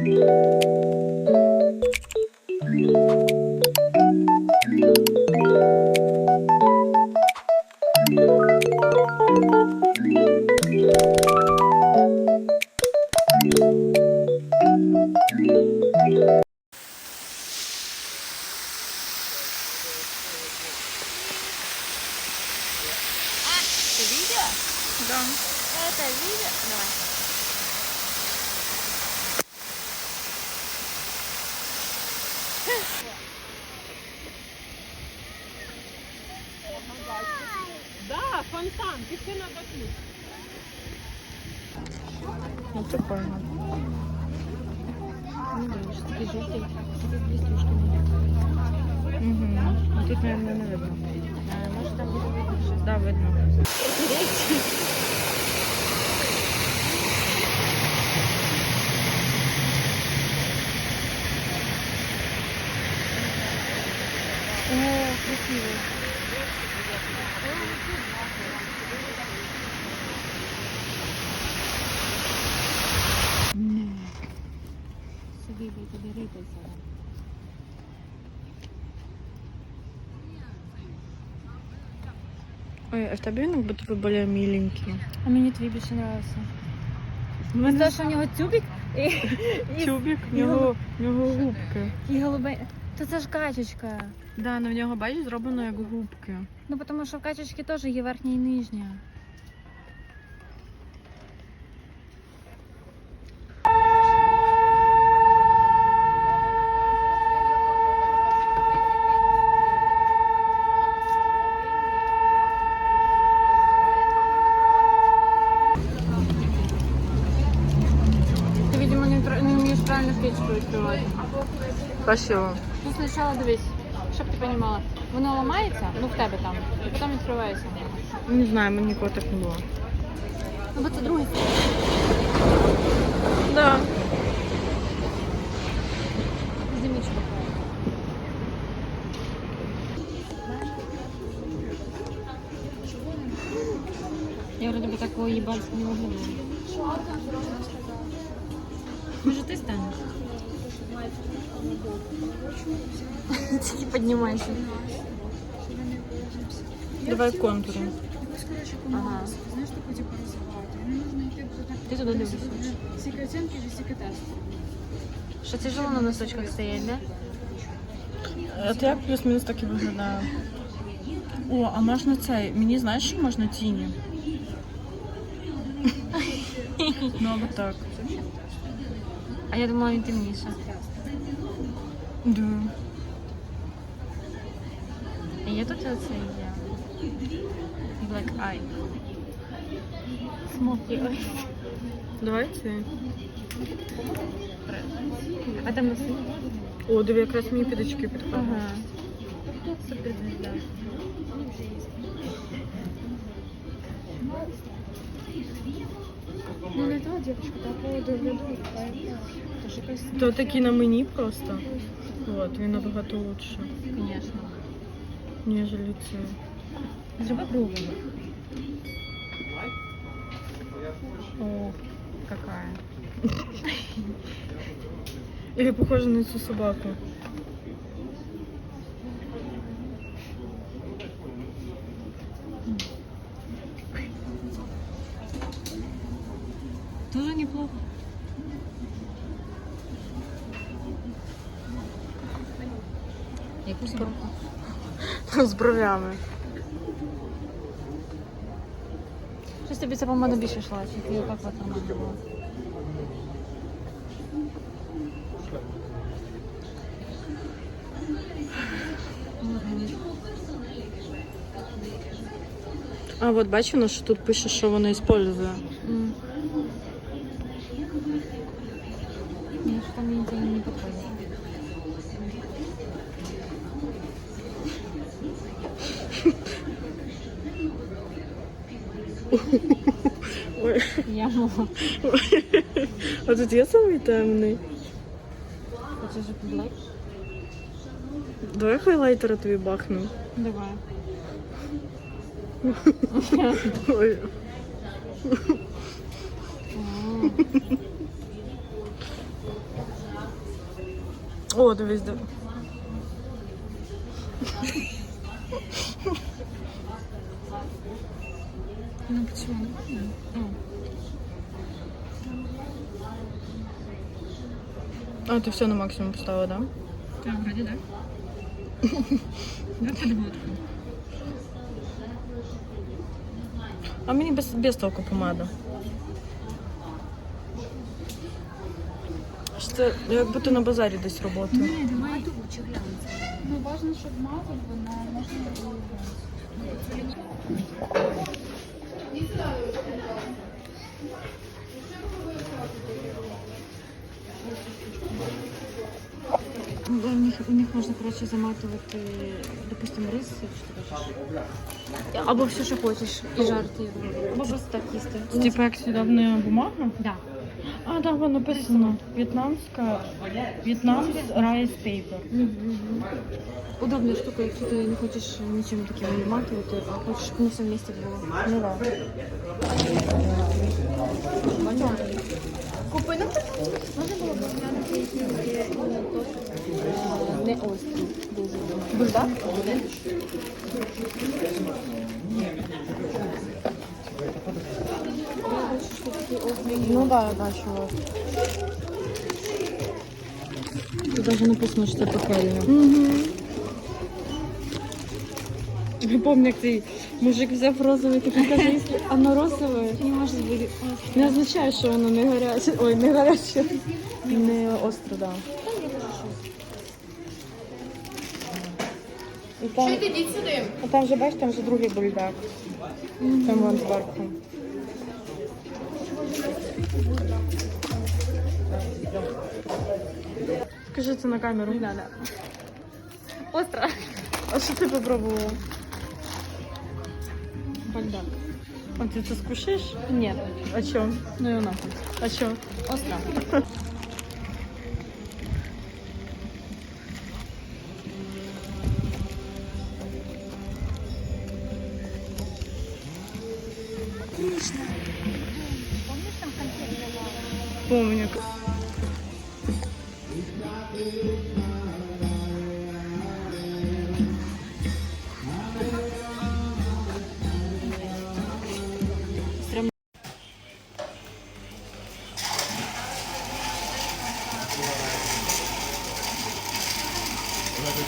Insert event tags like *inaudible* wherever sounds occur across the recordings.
Это Да, фонтан, тільки надо тут. Ну, прикольно. Ну да, что такие желтые. Угу. Тут, наверное, не видно. А, может там будет видно. Да, видно. *laughs* Ой, а в тебе він будто би більш міленький. А мені твій більше нравився. У Мені те, що в нього тюбик і, тюбик, в нього, в нього губки. і голубе. То це ж качечка. Да, на в нього, бачиш, зроблено як губки. Ну, тому що в качечки теж є верхня і нижня. печку відкривати. Красиво. Ну, спочатку дивись, щоб ти розуміла, воно ламається, ну в тебе там, і потім відкривається. Не знаю, мені ніколи так не було. Ну, бо це другий Да. Зимічку. Я вроде бы такого ебаться не могу. Может, ты станешь? Тільки поднимайся. Давай контури. Ага. Знаешь, что типа розвивати? Не нужно йти до Ти туди дивишся. Всі оцінки чи всі тести. Що тяжело на носочках стоять, да? От я плюс-мінус так і виглядаю. О, а можна цей. Мені знаєш, що можна тіні? *laughs* ну, або так. А я думала, він темніше. Да. А є тут оце є? Black Eye. Smoky Eye. Давай цей. А там носи? О, диви, якраз мені підочки підходять. Ага. Супер звезда. Ну не та дівчинка, та по поводу виду. Тож якась То такі на мені просто. От, він набагато лучше, Конечно. ніж це. Зроби круглу. О, Какая? Или похоже на цю собаку. Тоже Неплохо. Яку собаку? З бровями. Щось тобі ця помада більше йшла, чи ти от нормально? А от бачу, ну, що тут пише, що вона використовує. Ой, Я можу. а тут є самий темний. Хочеш блек? Давай хайлайтера тобі бахну. Давай. Ой. О. Дивись, диви. Ну почему? Ну, А, ти все на максимум поставила, да? да, вроде да. Да, подводку. А мені без, без толку помада. Що Це як будто на базарі десь робота. Ні, давай тучу глянути. Ну, важно, щоб мазать, вона можна було. У них, у них можна, коротше, заматувати, допустим, рис, якщо ти хочеш. Або все, що хочеш, і жарти. Або просто так їсти. Типа як сюди бумага? Да. А, так, да, воно написано. В'єтнамська В'єтнам райс пейпер. Удобная штука, если ты не хочешь ничем таким обмакивать, а хочешь, чтобы на всем вместе было. Ну да. Купи нам Можна було б зняти Ну так, я бачила. Тут навіть написано, що це пекельне. Угу. Я пам'ятаю, як цей мужик взяв розовий такий каже, якщо воно розове, Не може бути не означає, що воно не гаряче. Ой, не гаряче. Не остро, так. Да. І там, Ідіть сюди. а там вже бачиш, там вже другий бульдак. Там вон зверху. Скажи це на камеру. Не надо. Остро. А що ти попробувала? Бальдак. А ти це скушаєш? Нет. А чо? Ну і нахуй. А чо? Остро. *laughs* Ну,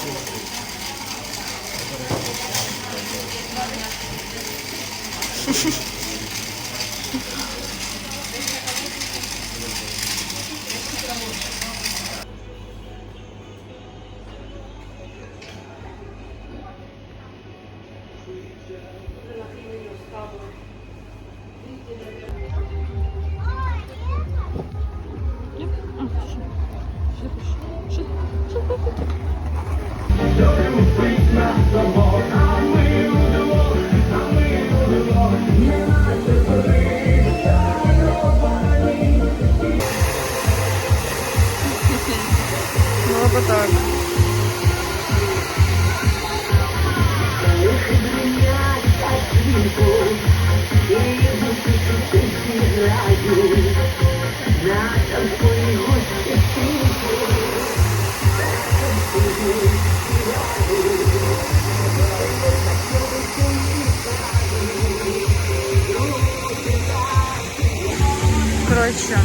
Короче,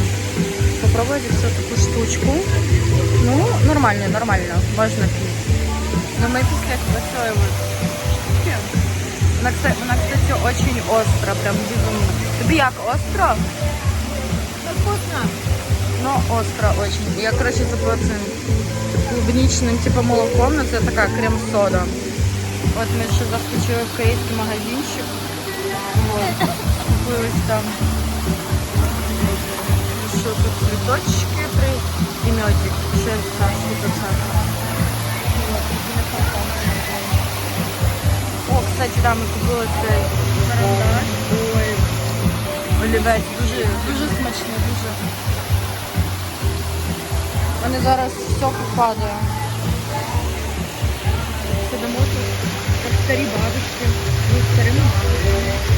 попробуйте всю таку штучку. Ну, нормально, нормально, можно пить. Но мы після такої вот штуки. Вона, кстати, вона, кстати, очень остра, прям безумно. Тобі як остро? Вкусно. Ну, остро очень. Я, короче, цим клубничным, типа, молоком, но це така крем-сода. От ми ще заскочили в корейський магазинчик. Вот. Купили там що тут цвіточки при... і медик. Ще так, тут сахар. О, кстати, да, ми купили. Ой, олівець. Дуже, дуже смачний, дуже. Вони зараз сок падає. Сидимо тут, як старі бабушки. Ну, старими бабушками.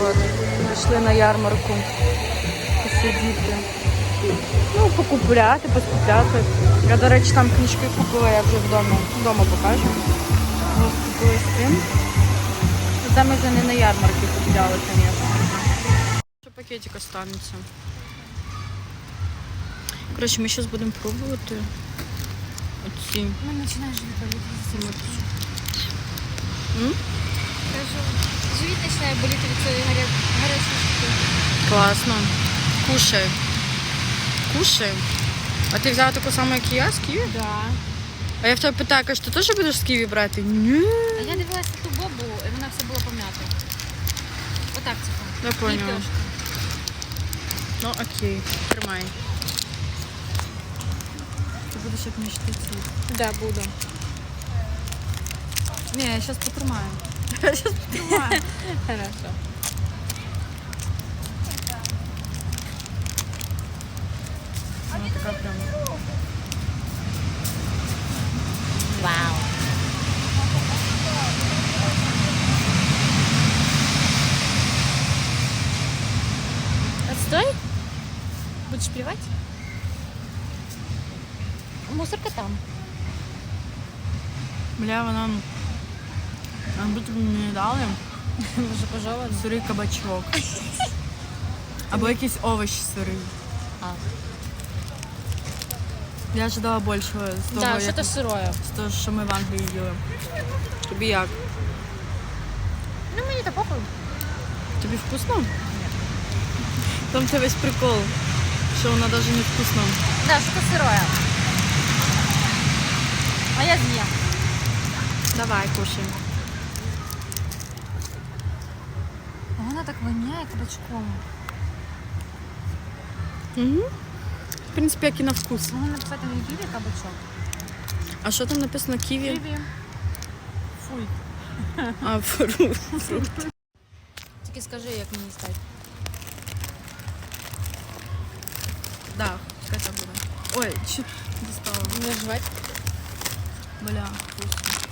Вот. прийшли на ярмарку посидіти. Ну, покупляти, поскупляти. Я, до речі, там книжки купила, я вже вдома, вдома покажу. Ось купили з цим. Це ми вже не на ярмарці купляли, звісно. Що пакетик останеться. Коротше, ми зараз будемо пробувати оці. Ну, починаєш відповідати. М? Кажу, живіт починає боліти від цієї гарячої штуки. Класно. Кушай. Кушай. А ти взяла таку саму, як і я з Києва? Да. А я в тебе питаю, кажу, ти теж будеш з Києва брати? Ні. А я дивилася ту бобу, і вона все була пом'ята. Отак типу. Я поняла. Ну окей, тримай. Ти будеш як мечти цвіт. Да, буду. Ні, я зараз потримаю. *laughs* Я зараз потримаю. Хорошо. Вона така прям. Вау. Отстой? Будешь плевать? Мусорка там. Бля, вона. Вона будто б мені дали Уже пожалуй. сирий кабачок. *laughs* Або якийсь овощ сирий. А. Я ожидала більшого з того, Да, як... что-то сырое. з того, що ми в Англії їли. Тобі як? Ну, мне это похуй. Тобі вкусно? Ні. Там це весь прикол, що вона навіть не вкусна. Да, что-то сырое. А я з'їм. Давай, кушай. Вона так воняє кабачком. Угу. В принципі, як і на вкус. Можна написати не ківі кабачок. А що там написано ківі? Ківі. Фуй. А, фрукт. фрукт. Тільки скажи, як мені стати. Да, хай так буде. Ой, чи дістала. Не жвать. Бля, вкусно.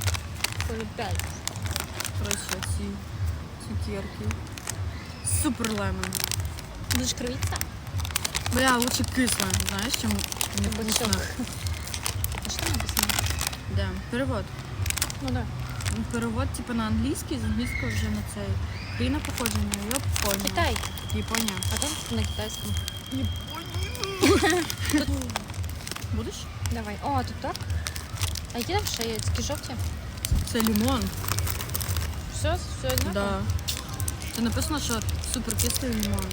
Коли п'ять. Коротше, ці цукерки. Супер лемон. Будеш кривитися? Бля, лучше кисло, знаєш, чим не Кабачок. вкусно. А що написано? Да. Перевод. Ну да. Ну, Перевод типу на англійський, з англійського вже на цей. Країна похожа на Японія. Китай. Японія. А там на китайському. Будеш? Давай. О, тут так. А які там ще є? Такі жовті? Це лимон. Все, все одно? Да. Це написано, що супер кислий лимон.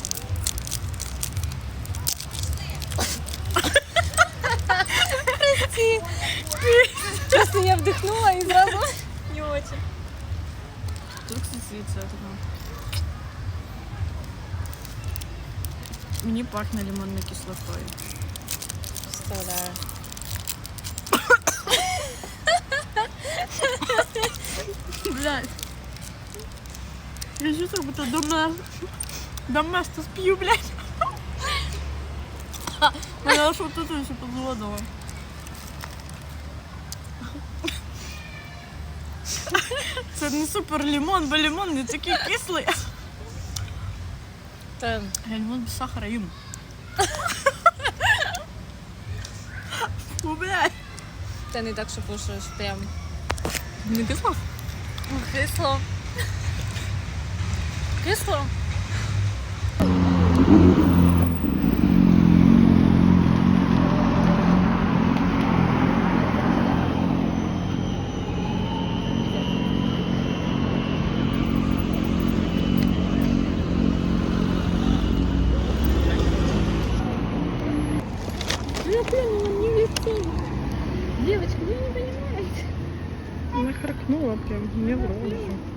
Чесно, я вдихнула і зразу *laughs* не очень. Тут, кстати, це така. Мені пахне лимонною кислотою. Представляю. Блядь. Я чувствую, будто домес... Доместос пью, блядь. *laughs* Я аж вот это еще подводила. *laughs* Це не супер лимон, бо лимон не такий кислий. Та, лимон без сахара їм. Фу, блядь. та не так, що кушаєш прям. Не кисло? Кисло. Кисло? Ooh.